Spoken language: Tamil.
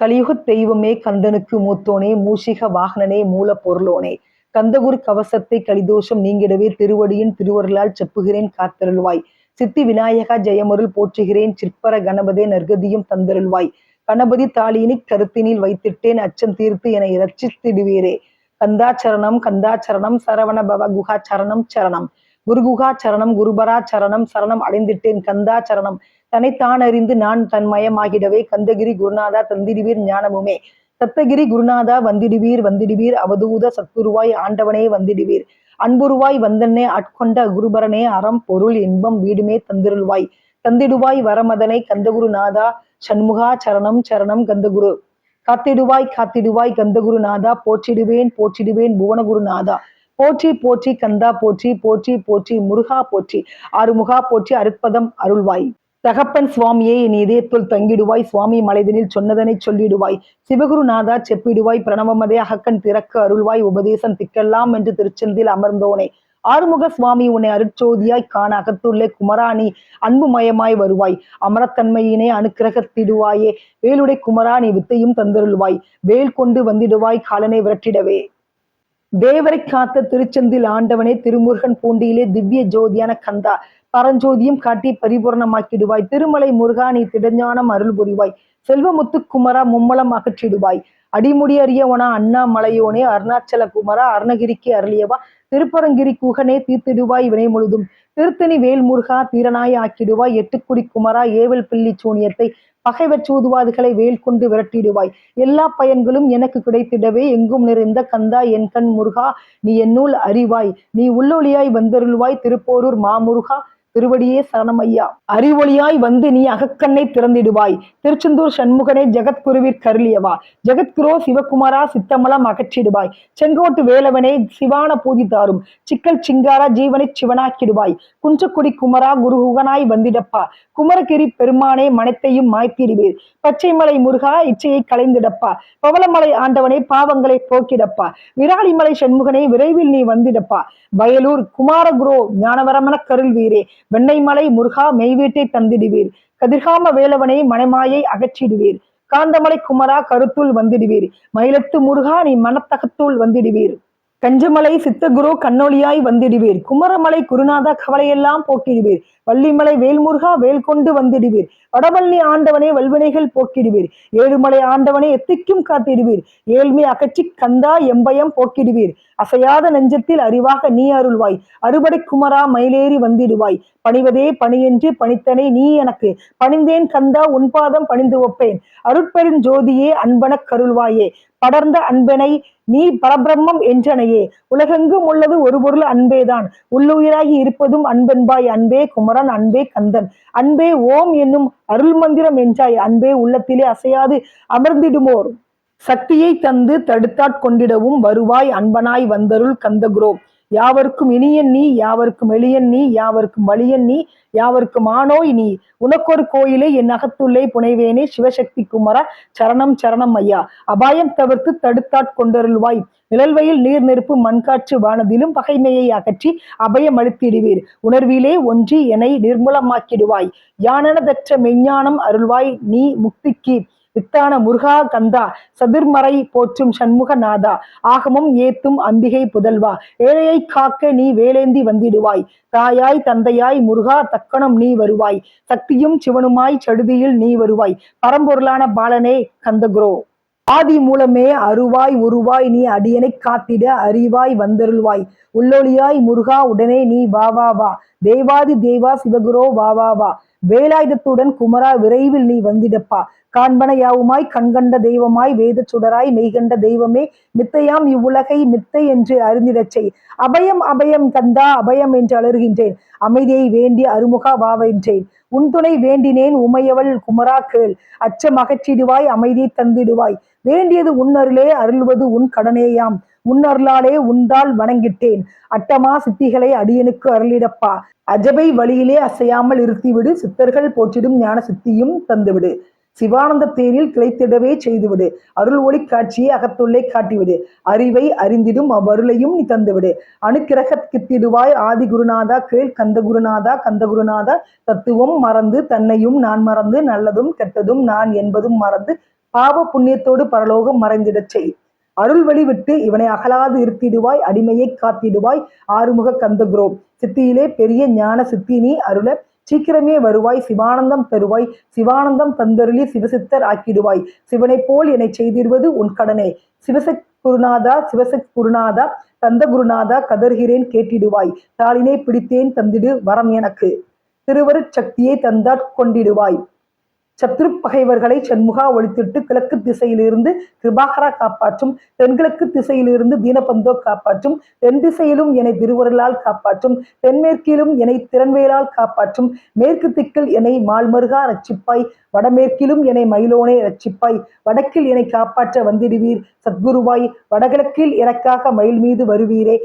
கலியுகத் தெய்வமே கந்தனுக்கு மூத்தோனே மூஷிக வாகனனே மூல பொருளோனே. கந்தகுரு கவசத்தை கலிதோஷம் நீங்கிடவே திருவடியின் திருவருளால் செப்புகிறேன் காத்தருள்வாய். சித்தி விநாயகா ஜெயமருள் போற்றுகிறேன் சிற்பர கணபதே நற்கதியும் தந்தருள்வாய். கணபதி தாளியினி கருத்தினில் வைத்திட்டேன் அச்சம் தீர்த்து என இரட்சித்திடுவீரே. கந்தாச்சரணம் கந்தாச்சரணம் சரவண பவ குஹா சரணம். சரணம் குருகுகா சரணம் குருபரா சரணம் சரணம் அடைந்திட்டேன் கந்தாச்சரணம். தன்னைத்தான் அறிந்து நான் தன்மயமாகிடவே கந்தகிரி குருநாதா தந்திடுவீர் ஞானமுமே. சத்தகிரி குருநாதா வந்திடுவீர் வந்திடுவீர். அவதூத சத்துருவாய் ஆண்டவனே வந்திடுவீர். அன்புருவாய் வந்தன்னே ஆட்கொண்ட குருபரனே அறம் பொருள் இன்பம் வீடுமே தந்திருள்வாய். தந்திடுவாய் வரமதனை கந்தகுருநாதா சண்முகா சரணம் சரணம் கந்தகுரு. காத்திடுவாய் காத்திடுவாய் கந்தகுருநாதா. போற்றிடுவேன் போற்றிடுவேன் புவனகுருநாதா. போற்றி போற்றி கந்தா போற்றி போற்றி போற்றி முருகா போற்றி. ஆறுமுகா போற்றி அருட்பதம் அருள்வாய். தகப்பன் சுவாமியே என் இதயத்துள் தங்கிடுவாய். சுவாமி மலைதனில் சொன்னதனை சொல்லிடுவாய். சிவகுருநாதா செப்பிடுவாய். பிரணவமதே அகக்கண் திறக்க அருள்வாய். உபதேசம் திக்கெல்லாம் என்று திருச்செந்தில் அமர்ந்தோனே. ஆறுமுக சுவாமி உன்னை அருட்சோதியாய் காண அகத்துள்ளே குமராணி அன்புமயமாய் வருவாய். அமரத்தன்மையினை அனுக்கிரகத்திடுவாயே. வேலுடை குமரா நீ வித்தையும் தந்தருள்வாய். வேல் கொண்டு வந்திடுவாய் காலனை விரட்டிடவே. தேவரை காத்த திருச்செந்தில் ஆண்டவனே திருமுருகன் பூண்டியிலே திவ்ய ஜோதியான கந்தா. பரஞ்சோதியும் காட்டி பரிபூர்ணமாக்கிடுவாய். திருமலை முருகா நீ திடஞானம் அருள் புரிவாய். செல்வமுத்து குமரா மும்மலம் அகற்றிடுவாய். அடிமுடி அறியவனா அண்ணாமலையோனே அருணாச்சல குமரா அருணகிரிக்கு அருளியவா. திருப்பரங்கிரி குகனே தீர்த்திடுவாய் வினை முழுதும். திருத்தணி வேல் முருகா தீரனாய் ஆக்கிடுவாய். எட்டுக்குடி குமரா ஏவல் பில்லி சூனியத்தை. பகைவர் சூதுவாதுகளை வேல் கொண்டு விரட்டிடுவாய். எல்லா பயன்களும் எனக்கு கிடைத்திடவே எங்கும் நிறைந்த கந்தா என் கண் முருகா நீ என்னுள் அறிவாய். நீ உள்ளொளியாய் வந்தருள்வாய். திருப்போரூர் மாமுருகா திருவடியே சரணமையா. அறிவொளியாய் வந்து நீ அகக்கண்ணை திறந்திடுவாய். திருச்செந்தூர் சண்முகனே ஜெகத்குருவிற் கருளியவா. ஜெகத்குரோ சிவகுமாரா சித்தமலம் அகற்றிடுவாய். செங்கோட்டு வேலவனே சிவான பூஜித்தாரும் சிக்கல் சிங்காரா ஜீவனை சிவனாக்கிடுவாய். குன்றக்குடி குமரா குருகுகனாய் வந்திடப்பா. குமரகிரி பெருமானே மனத்தையும் மாய்த்திடுவீர். பச்சைமலை முருகா இச்சையை களைந்திடப்பா. பவளமலை ஆண்டவனே பாவங்களை போக்கிடப்பா. விராலிமலை சண்முகனே விரைவில் நீ வந்திடப்பா. வயலூர் குமாரகுரோ ஞானவரமன கருள்வீரே. வெண்ணைமலை முருகா மெய்வீட்டை தந்திடுவீர். கதிர்காம வேலவனை மனைமாயை அகற்றிடுவீர். காந்தமலை குமரா கருத்துள் வந்திடுவீர். மயிலத்து முருகா நீ மனத்தகத்துள் வந்திடுவீர். கஞ்சமலை சித்தகுரு கண்ணொளியாய் வந்திடுவீர். குமரமலை குருநாதா கவலையெல்லாம் போக்கிடுவீர். வள்ளிமலை வேல்முருகா வேல் கொண்டு வந்திடுவீர். வடவள்ளி ஆண்டவனே வல்வினைகள் போக்கிடுவீர். ஏழுமலை ஆண்டவனே எத்திக்கும் காத்திடுவீர். ஏழ்மை அகற்றி கந்தா எம்பயம் போக்கிடுவீர். அசையாத நெஞ்சத்தில் அறிவாக நீ அருள்வாய். அறுபடை குமரா மயிலேறி வந்திடுவாய். பணிவதே பணியென்று பணித்தனை நீ எனக்கு. பணிந்தேன் கந்தா உன்பாதம் பணிந்து ஒப்பேன். அருட்பெரும் ஜோதியே அன்பனக் கருள்வாயே. படர்ந்த அன்பனை நீ பரபிரம்மம் என்றனையே. உலகெங்கும் உள்ளது ஒரு பொருள் அன்பேதான். உள்ளுயிராகி இருப்பதும் அன்பென்பாய். அன்பே குமரன் அன்பே கந்தன். அன்பே ஓம் என்னும் அருள் மந்திரம் என்றாய். அன்பே உள்ளத்திலே அசையாது அமர்ந்திடுமோர். சக்தியை தந்து தடுத்தாட் கொண்டிடவும் வருவாய் அன்பனாய் வந்தருள் கந்தகுரோ யாவருக்கும் இனியன் நீ யாவருக்கும் எளியன் நீ யாவருக்கும் வலியன் நீ யாவர்க்கும் ஆனோய் நீ உனக்கொரு கோயிலை என் அகத்துள்ளே புனைவேனே சிவசக்தி குமர சரணம் சரணம் ஐயா. அபாயம் தவிர்த்து தடுத்தாட் கொண்டருள்வாய். நிழல்வையில் நீர் நெருப்பு மண்காற்று வானதிலும் பகைமையை அகற்றி அபயம் அளித்திடுவீர் உணர்விலே ஒன்றி என்னை நிர்மூலமாக்கிடுவாய். யானனதற்ற மெஞ்ஞானம் அருள்வாய். நீ முக்திக்கு வித்தான முருகா கந்தா சதிர்மறை போற்றும் சண்முகநாதா ஆகமும் ஏத்தும் அம்பிகை புதல்வா ஏழையை காக்க நீ வேலேந்தி வந்திடுவாய் தாயாய் தந்தையாய் முருகா தக்கணம் நீ வருவாய் சக்தியும் சிவனுமாய் சடுதியில் நீ வருவாய் பரம்பொருளான பாலனே கந்தகுரோ. ஆதி மூலமே அருவாய் உருவாய் நீ அடியனை காத்திட அறிவாய் வந்தருள்வாய் உள்ளொளியாய் முருகா உடனே நீ வா வா வா தேவாதி தேவா சிவகுரோ வா வா வா வேலாயுதத்துடன் குமரா விரைவில் நீ வந்திடப்பா. காண்பனையாவுமாய் கண்கண்ட தெய்வமாய் வேத சுடராய் மெய்கண்ட தெய்வமே மித்தையாம் இவ்வுலகை மித்தை என்று அறிந்திடச் செய். அபயம் அபயம் கந்தா அபயம் என்று அலறுகின்றேன். அமைதியை வேண்டி அருமுகா வாவென்றேன் உன் துணை வேண்டினேன் உமையவள் குமரா கேள். அச்சம் அகற்றிடுவாய் அமைதியை தந்திடுவாய். வேண்டியது உன் அருளே அருள்வது உன் கடனேயாம். உன் அருளாலே உண்டால் வணங்கிட்டேன். அட்டமா சித்திகளை அடியனுக்கு அருளிடப்பா. அஜபை வழியிலே அசையாமல் இருத்திவிடு. சித்தர்கள் போற்றிடும் ஞான சித்தியும் தந்துவிடு. சிவானந்த தேரில் கிளைத்திடவே செய்துவிடு. அருள் ஒளி காட்சியை அகத்துள்ளே காட்டிவிடு. அறிவை அறிந்திடும் அவ்வருளையும் நீ தந்துவிடு. அணுக்கிரகித்திடுவாய் ஆதி குருநாதா கேள் கந்த குருநாதா கந்த குருநாதா தத்துவம் மறந்து தன்னையும் நான் மறந்து நல்லதும் கெட்டதும் நான் என்பதும் மறந்து பாவ புண்ணியத்தோடு பரலோகம் மறைந்திடச் செய். அருள் வழி விட்டு இவனை அகலாது இருத்திடுவாய் அடிமையை காத்திடுவாய் ஆறுமுக கந்தகுரோ. சித்தியிலே பெரிய ஞான சித்தி நீ அருள சீக்கிரமே வருவாய் சிவானந்தம் தருவாய் சிவானந்தம் தந்தருளி சிவசித்தர் ஆக்கிடுவாய். சிவனைப் போல் என்னை செய்திடுவது உன் கடனே. சிவசக் குருநாதா சிவசக் குருநாதா கந்த குருநாதா கதர்கிறேன் கேட்டிடுவாய். தாளினை பிடித்தேன் தந்திடு வரம் எனக்கு. திருவருட் சக்தியை தந்தாற் கொண்டிடுவாய். சத்ருப்பகைவர்களை பகைவர்களை ஒழித்திட்டு கிழக்கு திசையிலிருந்து கிருபாகரா காப்பாற்றும் தென்கிழக்கு திசையிலிருந்து தீனபந்தோ காப்பாற்றும் தென் திசையிலும் என்னை திருவருளால் காப்பாற்றும் தென்மேற்கிலும் என்னை திறன்வேலால் காப்பாற்றும். மேற்கு திக்கில் என்னை மால்மருகா ரட்சிப்பாய் வடமேற்கிலும் என்னை மயிலோனே ரட்சிப்பாய். வடக்கில் என்னை காப்பாற்ற வந்திடுவீர் சத்குருவாய் வடகிழக்கில் எனக்காக மயில் மீது வருவீரே.